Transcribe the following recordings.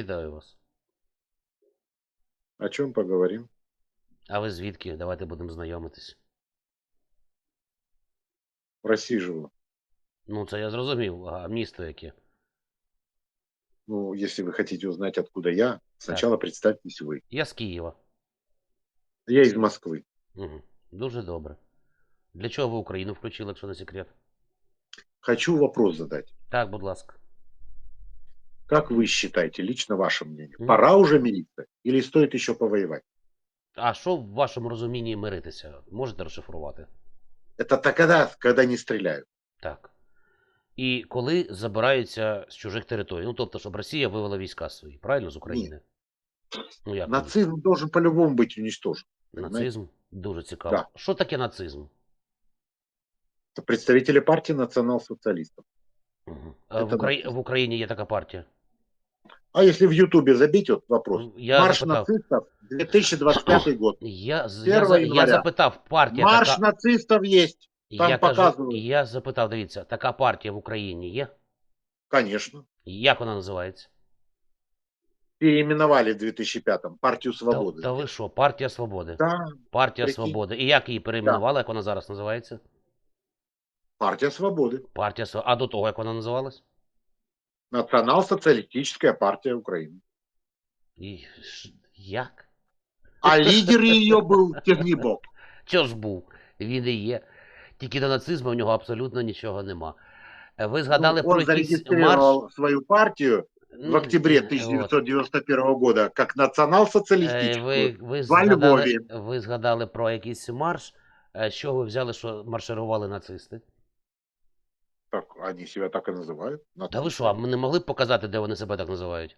Добрый вечер. Вітаю вас. О чем поговорим? А ви звідки? Давайте будемо знайомитись. В России живу. Ну, це я зрозумів. А місто яке? Ну, если вы хотите узнать, откуда я, сначала представьтесь вы. Я з Києва. Я из Москвы. Угу. Дуже добре. Для чого ви Україну включили, якщо не секрет? Хочу вопрос задать. Так, будь ласка. Как вы считаете, лично ваше мнение, Мгм. пора уже мириться или стоит еще повоевать? А що в вашому розумінні миритися? Можете розшифрувати? Это тогда, когда не стреляют. Так. І коли забираються з чужих територій, ну тобто, щоб Росія вивела війська свої, правильно, з України? Ну як? Нацизм должен по-любому быть уничтожен. понимаете? Нацизм? Дуже цікаво. Да. Що таке нацизм? Это представители партии национал-социалистов. Угу. А в, Це Украї... нацизм. в Україні є така партія. А если в Ютубе забить вот вопрос? Ну, Я Марш запитав. нацистов 2025 год. Я, з- 1 я, за- я января. запитав, партія Марш така. нацистов есть. там я, показують. я запитав, дивіться, така партія в Україні є? Конечно. Як вона називається? Переименовали в 2005-м партию Та, свободы. та ви що, партія свободи? Да, Партія прикинь. свободи. І як її перейменували, як вона зараз називається? партия свободы. Партія свободи. А до того, як вона називалась? Национал-социалистическая партия Украины. І як? А лидер ее был Тягнебок. Чого ж був? Він і є. Тільки до нацизму в нього абсолютно нічого нема. Е, Ви згадали Ну, про он якийсь марш. зарегистрировал свою партию в Ну, октябре от. 1991 года как Е, национал-социалистическую. Ви, ви, во згадали, Львові. ви згадали про якийсь марш. Е, Що ви взяли, що марширували нацисти? Так, они себя так и называют. Та ви що, а ми не могли б показати, де вони себе так називають?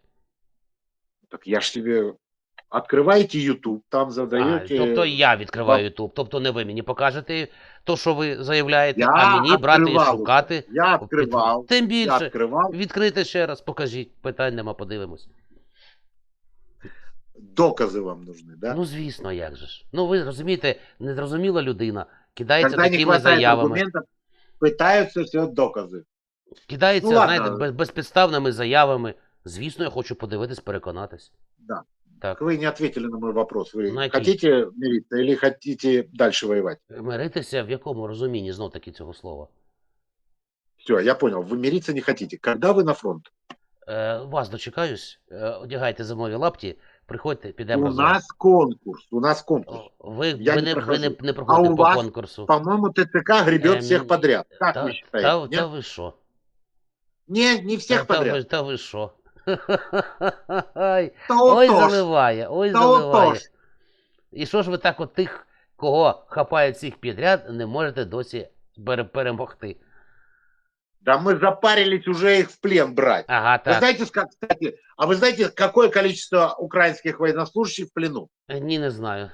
Так я ж тебе... Открываете YouTube, там А, задаете... тобто я відкриваю YouTube, тобто не ви мені покажете то, що ви заявляєте, Я а мені брати і відкривав шукати. Я Під- открывал. Тим Я більше. открывал. Відкрийте ще раз, покажіть. Питань нема, подивимось. Доказы вам нужны, да? Ну, звісно, як же ж. Ну, ви розумієте, незрозуміла людина кидається Когда не такими хватает заявами. аргументов, пытаются все доказы. Кидається, Ну, ладно. знаєте, без, безпідставними заявами. Звісно, я хочу подивитись, переконатись. Да. Так. Вы не ответили на мой вопрос. Вы На какие? хотите мириться или хотите дальше воевать? Миритися в якому розумінні знов таки цього слова? Все, я понял. Вы мириться не хотите. Когда вы на фронт? Е, вас дочекаюсь, е, одягайте зимові лапті, приходьте, підемо У нас конкурс. У нас конкурс. Ви, Я ви, не ви не, не проходите А у по вас, конкурсу. По-моему, ТЦК гребет Эм, всех подряд. Как та, вы та, та ви що? Не, не всех та, та, подряд. ви, та ви що? Ой, Та заливає, ой, Та заливає. отож. І що ж ви так от тих, кого хапають всіх підряд, не можете досі перемогти? Да мы запарились уже их в плен брать. Ага, Вы так. знаете, как, кстати, а вы знаете, какое количество украинских военнослужащих в плену? Е, Ні, не знаю.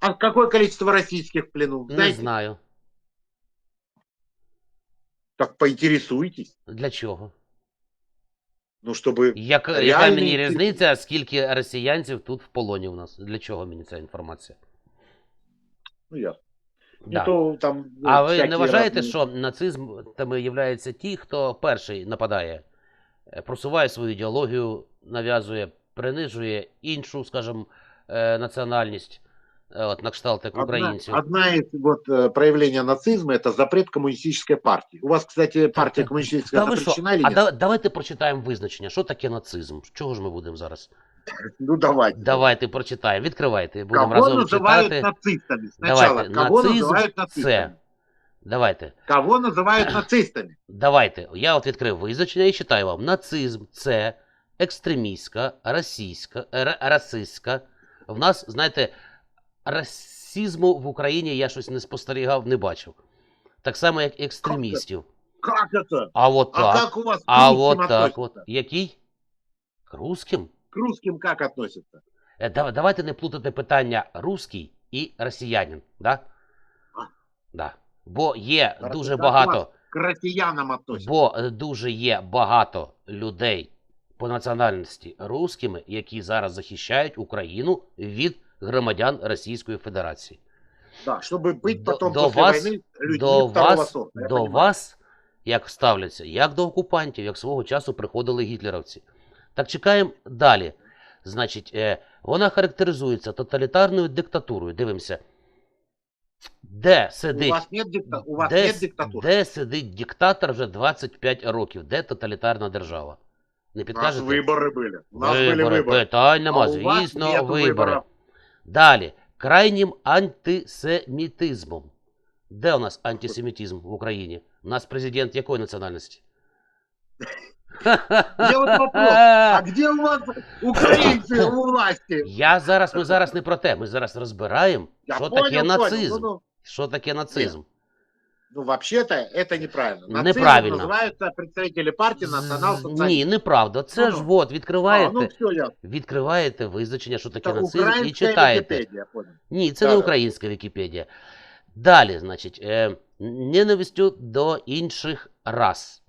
А какое количество российских в плену? Не Знаете? знаю. Так поинтересуйтесь. Для чого? Ну, чтобы... Як, яка Реальний мені тип. різниця, скільки росіянців тут в полоні у нас? Для чого мені ця інформація? Ну, я. Да. Ну, то там... ну, А ви не вважаєте, разні- що нацизм є ті, хто перший нападає, е, просуває свою ідеологію, нав'язує, принижує іншу, скажімо, е, національність, е, от на кшталт як Одна, українців? одна из вот э, проявления нацизма это запрет коммунистической партии. У вас, кстати, партия так. коммунистическая Та ви що? запрещена или А нет? да, давайте прочитаємо визначення, що таке нацизм. Чого ж ми будемо зараз? Ну давайте. Давайте прочитаємо. Відкривайте, будемо Кого разом называют читати. нацистами? Сначала, Давайте, кого нацизм называют це. нацистами? Давайте. Кого называют нацистами? Давайте. Я от відкрив визначення і читаю вам. Нацизм це екстремістська, расистська, ра- расистська. В нас, знаєте, расизму в Україні я щось не спостерігав, не бачив. Так само, як екстремістів. Как это? А от А как у вас к А русским от так относятся? от. Який? К русським? К русским как относятся? Е, дав- Давайте не плутати питання русський і росіянин. Да? А. Да. Бо є Зараз дуже як багато. К россиянам относятся. Бо е, дуже є багато людей по національності русскими, які зараз захищають Україну від громадян Російської Федерації. Да, чтобы быть До- потом до после вас- войны людьми До второго вас, сорта. я до понимаю. вас як ставляться як до окупантів, як свого часу приходили гітлерівці. Так чекаємо далі. Значить, е, вона характеризується тоталітарною диктатурою. Дивимося. Де У сидить, вас нет, дикта... у вас де, нет с- диктатуры. де сидить диктатор вже 25 років? Де тоталітарна держава? Не У нас підкажете? выборы были. У нас были Вибори, выборы. питань нема, А у вас звісно, нету вибори. Далі. Крайнім антисемітизмом. Де у нас антисемітизм в Україні? У нас президент якої національності? Я от вопрос, а где у вас українці у власті? Я зараз, ми зараз не про те, ми зараз розбираємо, Я що понял, таке понял. нацизм. Ну, ну, Що таке нацизм? ну, вообще-то это неправильно. Нацизм Неправильно. называются представители партии З- национал-социалистов. Ні, неправда. Це Ну, ж ну. от, А, відкриваєте, ну все, я. відкриваєте визначення, що таке Это нацизм, і украинская читаєте. Википедия, понял. Ні, це Да, не да. українська Вікіпедія. Далі, значить, е, ненавистю до інших рас.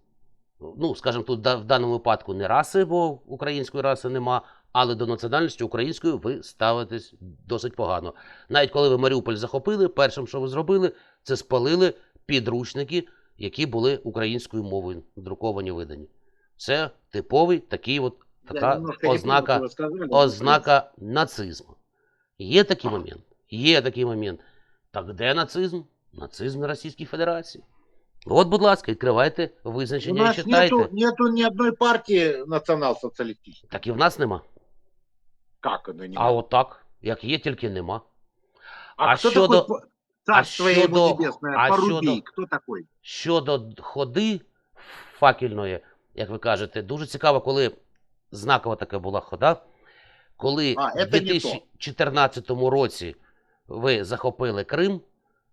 Ну, скажімо, тут да- в даному випадку не раси, бо української раси нема, але до національності української ви ставитесь досить погано. Навіть коли ви Маріуполь захопили, першим, що ви зробили, це спалили підручники, які були українською мовою друковані видані. Це типовий такий от така ознака ознака нацизму. Є такий момент. Є такий момент. Так де нацизм? Нацизм на Російській Федерації. От, будь ласка, відкривайте У визначення і нас читайте. нету, нету ни одной партии национал-социалистической. Так і в нас нема. Как это не А отак, як є, тільки нема. А, а щодо- такой Царство а щодо- а Порубий, щодо- кто такой? Щодо ходи факельної, як ви кажете, дуже цікаво, коли знакова така була хода. Коли А, в это не то. 2014 році ви захопили Крим,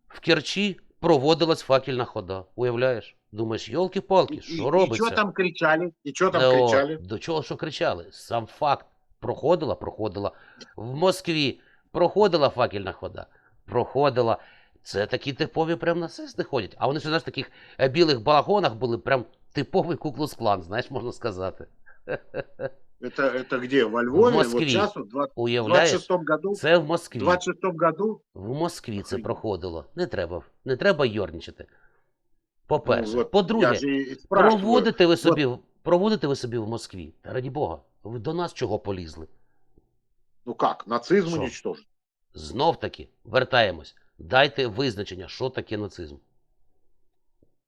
в Керчі проводилась факельна хода. Уявляєш? Думаєш, йолки-палки, що и робиться? что там кричали? И что там Та от, кричали? До чого що кричали? Сам факт. Проходила, проходила. В Москві проходила факельна хода. Проходила. Це такі типові прям нацисти ходять. А вони ще знаєш, в таких е, білих балахонах були прям типовий куклус-клан, знаєш, можна сказати. Это, это где? Во Львове? Москве. Вот сейчас, в 20- Уявляєш? 26 году? Це в В Москві. 26 году? В Москві це проходило. Не треба. Не треба йорничати. По-перше. Ну, вот По-друге, я спрашиваю. проводите ви собі, в- проводите ви собі в Москві. Та раді Бога, ви до нас чого полізли? Ну как, нацизм уничтожить? Знов таки, вертаємось. Дайте визначення, що таке нацизм.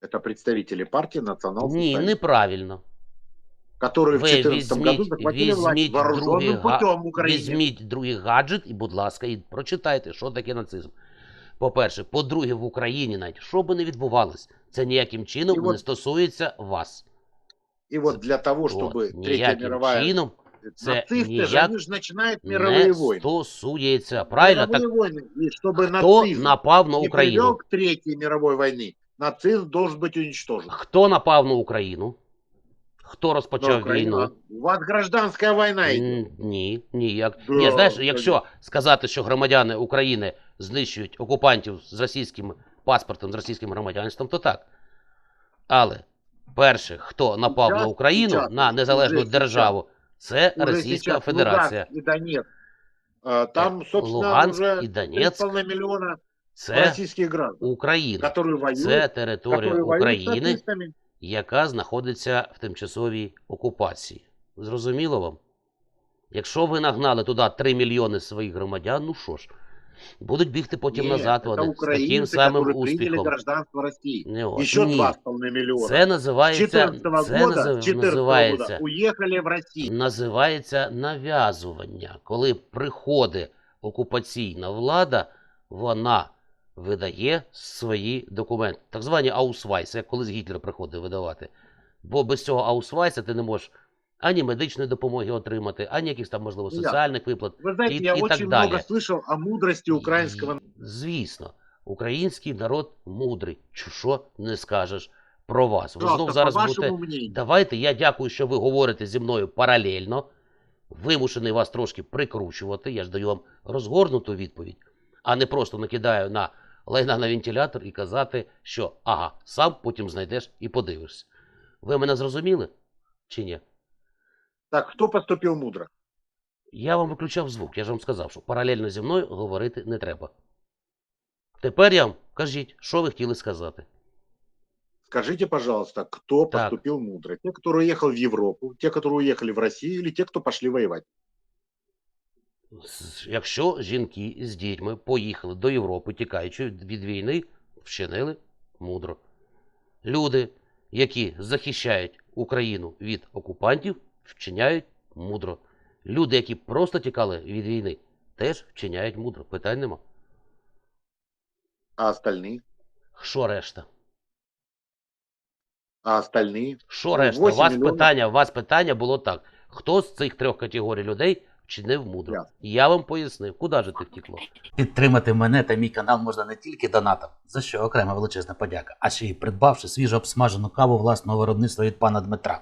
Это представители партии национал Ні, неправильно. которые в Ви 2014 году візьміть, захватили власть візьміть, вооруженным другий, га- путем в Украине. візьміть другий гаджет і, будь ласка, і прочитайте, що таке нацизм. По-перше, по-друге, в Україні навіть, що би не відбувалось, це ніяким чином І не от- стосується вас. И вот для того, От, чтобы Третья ніяким мировая... чином це Нацисты же, ніяк они же начинают не мировые войны. стосується. Правильно? Так Мировые войны. И чтобы хто нацизм напав на не Україну? привел к Третьей мировой войны, нацизм должен быть уничтожен. Хто напав на Україну? Хто Но розпочав Украина- війну? У вас гражданская война идет. Н- Ні, ніяк. Да, Ні, знаєш, конечно. якщо сказати, що громадяни України знищують окупантів з російським паспортом, з російським громадянством, то так. Але перше, хто напав на Сейчас- Україну, сейчас, на незалежну уже державу, це Уже Російська Федерація. Луганськ і Донецьк. Там, собственно, Луганськ уже і Донецьк 3,5 миллиона це російських граждан, Україна. Воюють, Це територія України, яка знаходиться в тимчасовій окупації. Зрозуміло вам? Якщо ви нагнали туди 3 мільйони своїх громадян, ну що ж, будуть бігти потім Нет, назад это вони з таким украинцы, самим которые приняли успіхом. гражданство России. Не, от, Еще ні. 2,5 миллиона. Це С називається, 14 це года, назив- с 14 года називається, уехали в Россию. називається нав'язування. Коли приходить окупаційна влада, вона видає свої документи. Так звані аусвайси, як колись Гітлер приходив видавати. Бо без цього аусвайса ти не можеш ані медичної допомоги отримати, ані якихось там, можливо, соціальних виплат. Вы знаете, и- я очень далее. много слышал о мудрости украинского І, Звісно, український народ мудрий. Що не скажеш про вас? Ви знов зараз будете. мнению. Давайте я дякую, що ви говорите зі мною паралельно. Вимушений вас трошки прикручувати. Я ж даю вам розгорнуту відповідь, а не просто накидаю на лайна на вентилятор і казати, що ага, сам потім знайдеш і подивишся. Ви мене зрозуміли чи ні? Так, кто поступил мудро? Я вам виключав звук, я ж вам сказав, що паралельно зі мною говорити не треба. Тепер я вам кажіть, що ви хотіли сказати. Скажите, пожалуйста, кто Так. поступил мудро? Те, кто уехал в Европу, те, которые уехали в Россию, или те, кто пошли воевать? Якщо жінки з дітьми поїхали до Європи, тікаючи від війни, вчинили мудро. Люди, які захищають Україну від окупантів, вчиняють мудро. Люди, які просто тікали від війни, теж вчиняють мудро. Питань нема. А остальные? Що решта? А остальные? Що решта? У вас мільйонів. питання, у вас питання було так. Хто з цих трьох категорій людей вчинив мудро? Ясно. Я вам пояснив, куди же ти втекло? Підтримати мене та мій канал можна не тільки донатом, за що окрема величезна подяка, а ще й придбавши свіжо обсмажену каву власного виробництва від пана Дмитра.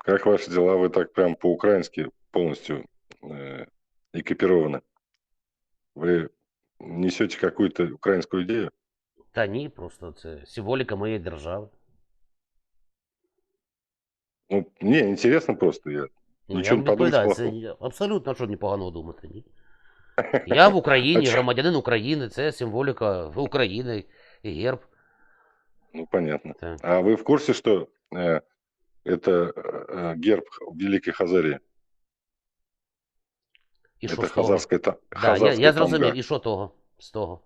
Как ваши дела? Вы так прям по-украински полностью э, экипированы. Вы несете какую-то украинскую идею? Та ні, просто це символіка моєї держави. Ну, мне интересно просто. Я... Ну, Нічого я не вам відповідаю, подумать це плохого. ні- абсолютно що непоганого думати, ні. Я в Україні, А чо- громадянин України, це символіка України і герб. Ну, понятно. Так. А вы в курсе, что э, это э, герб Великой Хазарии? І що это з того? хазарская, та... Да, я, хазарская я зрозумів, тамга. і що того з того?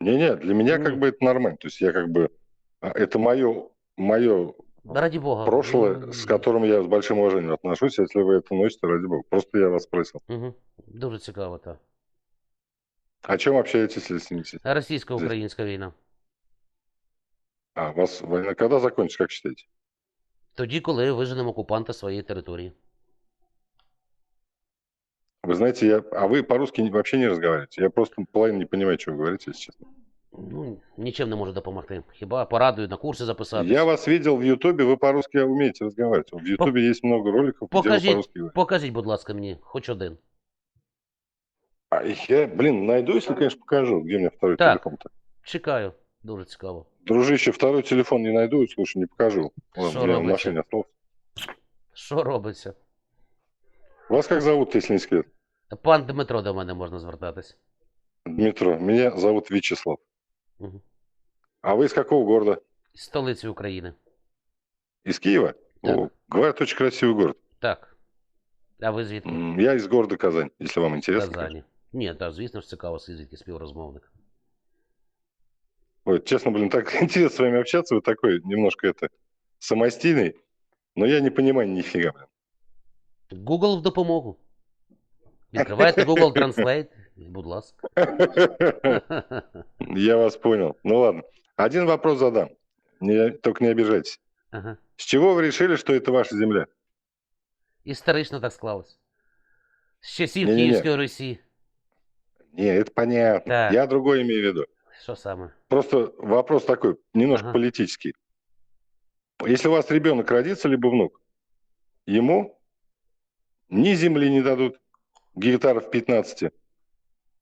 Не-не, для меня Ну. как бы это нормально. То есть я как бы... а, Это мое, мое Раді Бога. прошлое, с которым я с большим уважением отношусь. Если вы это носите, ради бога. Просто я вас спросил. Угу. Дуже цікаво, так. О чем общаетесь, если не секрет? Російсько-українська війна. А, у вас война когда закончится, как считаете? Тоді, коли виженемо окупанта з своєї території. Вы знаете, я... а вы по-русски не- вообще не разговариваете. Я просто половину не понимаю, что вы говорите, если честно. Ну, нічим не можу допомогти. Хіба порадую на курси записатися. Я вас видел в Ютубе, вы по-русски умеете разговаривать. В Ютубе есть много роликов, где вы покажите. по-русски говорите. Покажіть, будь ласка, мені, хоч один. А я, блин, найду, если, конечно, покажу, где у меня второй Так. телефон-то. Чекаю. Дуже цікаво. Дружище, второй телефон не найду, слушай, не покажу. Что Ладно, я в робите? машине остался. Що робиться? Вас как зовут, если не секрет? Пан Дмитро до мене можна звертатись. Дмитро. Меня зовут Вячеслав. Угу. А вы из какого города? З столиці України. Из Киева? Так. О, говорят, очень красивый город. Так. А ви звідки? М, Я из города Казань, если вам интересно. конечно. Казані. Ні, так, звісно ж, цікаво, звідки співрозмовник. Ой, честно, блин, так интересно с вами общаться. Вы такой немножко это самостийный, но я не понимаю нифига, Google в допомогу. Відкриваєте Google Translate, будь ласка. блин. Я вас понял. Ну ладно. Один вопрос задам. Не, только не обижайтесь. Ага. С чего вы решили, что это ваша земля? Історично так склалось. З часів Ні-ні-ні. Київської Русі. Не, это понятно. Так. Я другое имею в виду. Що саме? Просто вопрос такой, немножко Ага. политический. Если у вас ребенок родится, либо внук, ему ни земли не дадут, гектаров 15,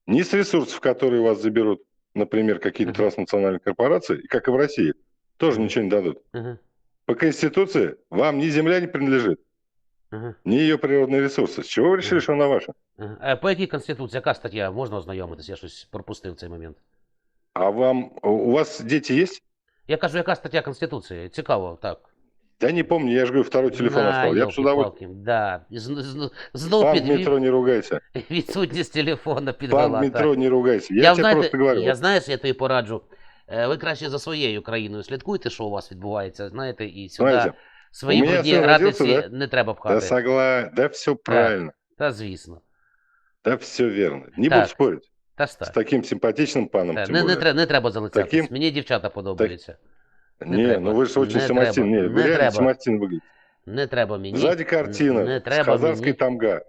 ни с ресурсов, которые у вас заберут, например, какие-то Мгм. транснациональные корпорации, и как и в России, тоже Мгм. ничего не дадут. Ага. По Конституции вам ни земля не принадлежит, Ага. ни ее природные ресурсы. С чего вы решили, Мгм. что она ваша? Ага. А по якій конституції, яка стаття? Можна ознайомитись? Я щось пропустив цей момент. А вам, у вас дети есть? Я кажу, яка стаття Конституції? Цікаво, так. Да не помню, я же говорю, второй телефон На, остался. Я бы с удовольствием. ёлки-палки. Да. І зн- зн- Знов Пан підвів Дмитро, не ругайся. відсутність телефона підвела. Пан так. Дмитро, не ругайся. Я, Я, тебе знаєте, просто говорю. я знаєш, я тобі пораджу. Е, Ви краще за своєю країною слідкуйте, що у вас відбувається, знаєте, і сюди Знаете, свої у мене брудні син родився, ратиці не треба да пхати. согласен, да все правильно, Та звісно. да все верно. Не Так. буду спорить. Та ж С так. таким симпатичным паном, Та, тем не, не, более. треба, не треба залицятись. Таким- Мені дівчата подобаються. не Не, треба. ну вы же очень Не самостийный. треба. Не, вы Не реально треба. самостийно выглядите. Не треба мені. Сзади картина Не с треба хазарской мені. тамга.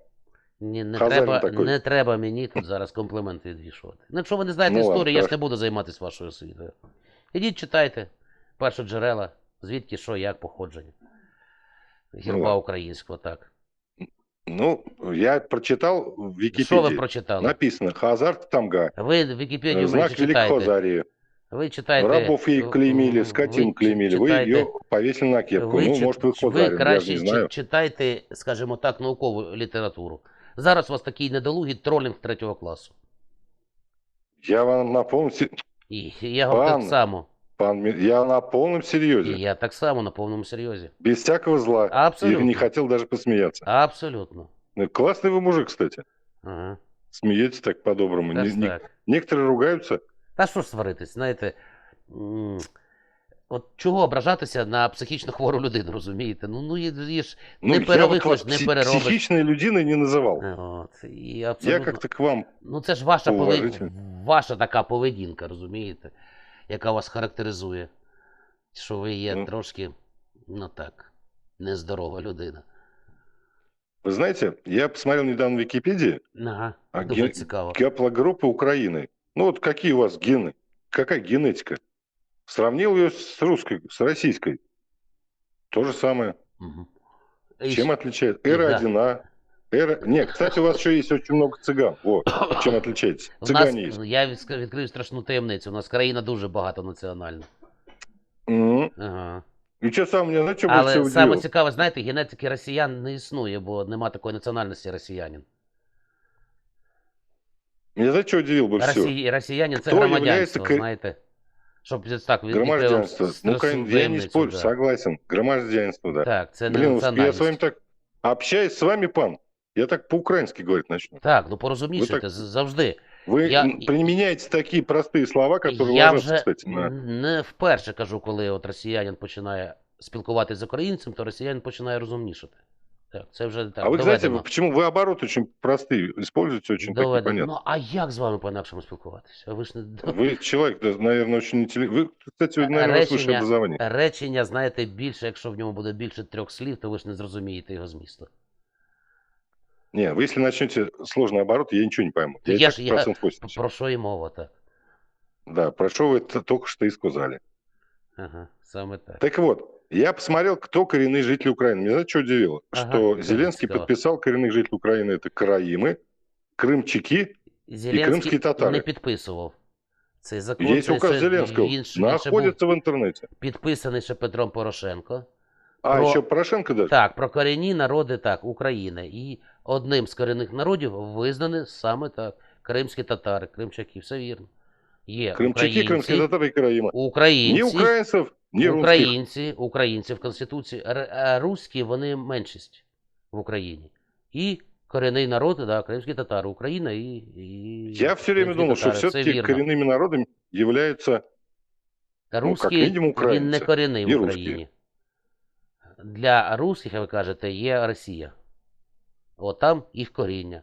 Ні, не, Хазарин треба, такий. не треба мені тут зараз компліменти відвішувати. Ну, якщо ви не знаєте Ну, ладно, історію, я ж хорошо. не буду займатися вашою освітою. Ідіть читайте. першоджерела, звідки що, як походження. Герба ладно. українського, так. Ну, я прочитал в Википедии. Що ви прочитали? Написано Хазарт Тамга. Ви в Вікіпедію Знак Великого. Зарии. Ви читаєте. Рабов ей клеймили, скотин ви клеймили. Вы читаєте- ее повесили на кепку. Ви, ну, чит- может, вы ви Хозарин, я краще не знаю. читайте, скажімо так, наукову літературу. Зараз у вас такий недолугий тролінг третього класу. Я вам на полном, се- І я вам Пан, так само. пан Ми- я на полном І серьезе. я так само на повному серйозі. Без всякого зла. Абсолютно. И не хотел даже посмеяться. Абсолютно. Ну, Классный вы мужик, кстати. Ага. Смеетесь так по-доброму. Так, Не- не- так. некоторые ругаются. Та що ж сваритись, знаєте. м, От чого ображатися на психічно хвору людину, розумієте? Ну, ну є, є ж Ну, не я вот перевихлиш, вас не пси- переробиш. психичной людиной не называл. Е, От, і Я абсолютно... как-то к вам Ну це ж ваша, пове... Уважительно. ваша така поведінка, розумієте, яка вас характеризує. Що ви є Ну. трошки, ну так, нездорова людина. Вы знаете, я посмотрел недавно в Википедии Ага, А дуже ген- цікаво. гаплогруппы Украины. Ну вот какие у вас гены? Какая генетика? Сравнил ее с русской, с российской. То же самое. Угу. І Чем щ- отличает? и Эра да. одина. Эра... Нет, кстати, у вас еще есть очень много цыган. Вот, чем отличаетесь. У нас, Цыгане есть. я відск- відкрию страшну таємницю. У нас країна дуже багатонаціональна. Мгм. Ага. И что сам меня, знаете, что больше Але всего саме удивило? цікаве, знаєте, генетики росіян не існує, бо нема такої національності росіянин. Меня знаете, что удивил больше всего? Росі... Росіянин це Хто громадянство, являється ки- знаєте. Щоб ось так від- Громадянство. відкрив Ну, страшну кон- я не таємницю, спорю, да. согласен. Громадянство, да. Так, це не Блин, вот я національність. с вами так общаюсь с вами, пан. Я так по-украински говорить начну. Так, ну порозумнішуйте так- з- завжди. Вы Я- м, применяете такие простые слова, которые Я ложатся, вже кстати, на... не вперше кажу, коли от росіянин починає спілкуватися з українцем, то росіянин починає розумнішати. Так, це вже так. а вы, знаете, доведено. вы- почему вы обороты очень простые используете, очень такие доведено. понятные. Ну, а як з вами по-інакшому спілкуватися? А Ви ж не Вы человек, да, наверное, очень интеллигентный. Вы, кстати, наверное, у вас высшее Речення- образование. речення, знаєте, більше, якщо в ньому буде більше трьох слів, то ви ж не зрозумієте його змісту. Не, вы если начнете сложный оборот, я ничего не пойму. Я, и Я так ж- я- процент 80. Про що і мова, так? Да, про что вы это только что и сказали. Ага, саме так. Так вот, я посмотрел, кто коренные жители Украины. Меня знаете, что удивило? Ага, что да, Зеленский цікаво. подписал коренных жителей Украины. Это Караимы, крымчаки. Зеленський кримські татари. не підписував. Цей закон Есть це указ ще- Зеленского. він, ж- він ще був находится в интернете. підписаний ще Петром Порошенко. А, Про- еще Порошенко даже? Так, про корінні народи так, України. І одним з корінних народів визнані саме так. Кримські татари, кримчаки, все вірно. Є Крымчаки, українці, крымские татары и Караимы. українці, Ни украинцев, ни русских. українці, українці в Конституції, Р- а руські вони меншість в Україні. І корінний народ, да, кримські татари, Україна і. і Я все время кримські думал, что татари. Це все-таки вірно. коренными народами являются ну, Русський, как минимум, він не українці. корінний І в русські. Для русських, як ви кажете, є Росія. От там їх коріння.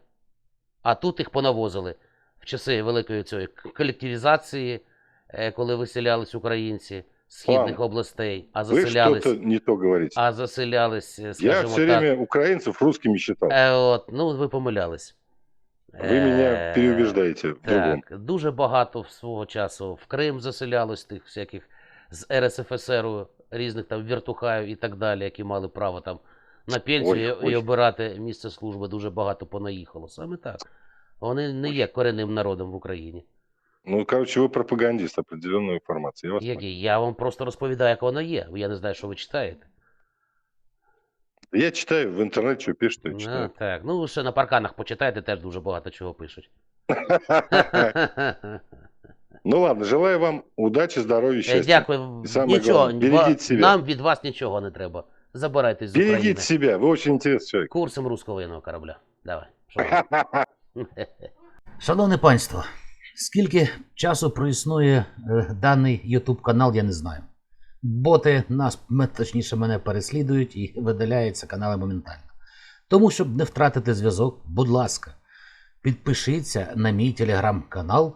А тут їх понавозили в часи великої цієї колективізації, е, коли виселялись українці з східних областей, а заселялись, что-то не то говорите. а заселялись, е, Я все так. время украинцев русскими считал. Е, от, ну, ви помилялись. Вы меня Е, другом. Так, дуже багато свого часу в Крим заселялось тих всяких з РСФСР різних там віртухаїв і так далі, які мали право там на пенсію Ой, і, ой. і обирати місце служби. Дуже багато понаїхало. Саме так. Вони не є корінним народом в Україні. Ну, короче, вы пропагандист определенной информации. Я вас. Який? Я вам просто розповідаю, як воно є. Я не знаю, що ви читаєте. Я читаю в интернете, что пишут, я Ну, читаю. так. Ну, ще на парканах почитайте, теж дуже багато чого пишуть. Ну ладно, желаю вам удачи, здоровья, Е, счастья. Дякую. І саме Нічого, головне, берегіть себе. нам від вас нічого не треба. Забирайтесь з України. Берегите себя, вы очень интересный человек. Курсом руського воєнного корабля. Давай. Шановне панство, скільки часу проіснує е, даний YouTube канал, я не знаю. Боти нас, точніше, мене переслідують і видаляються канали моментально. Тому, щоб не втратити зв'язок, будь ласка, підпишіться на мій телеграм-канал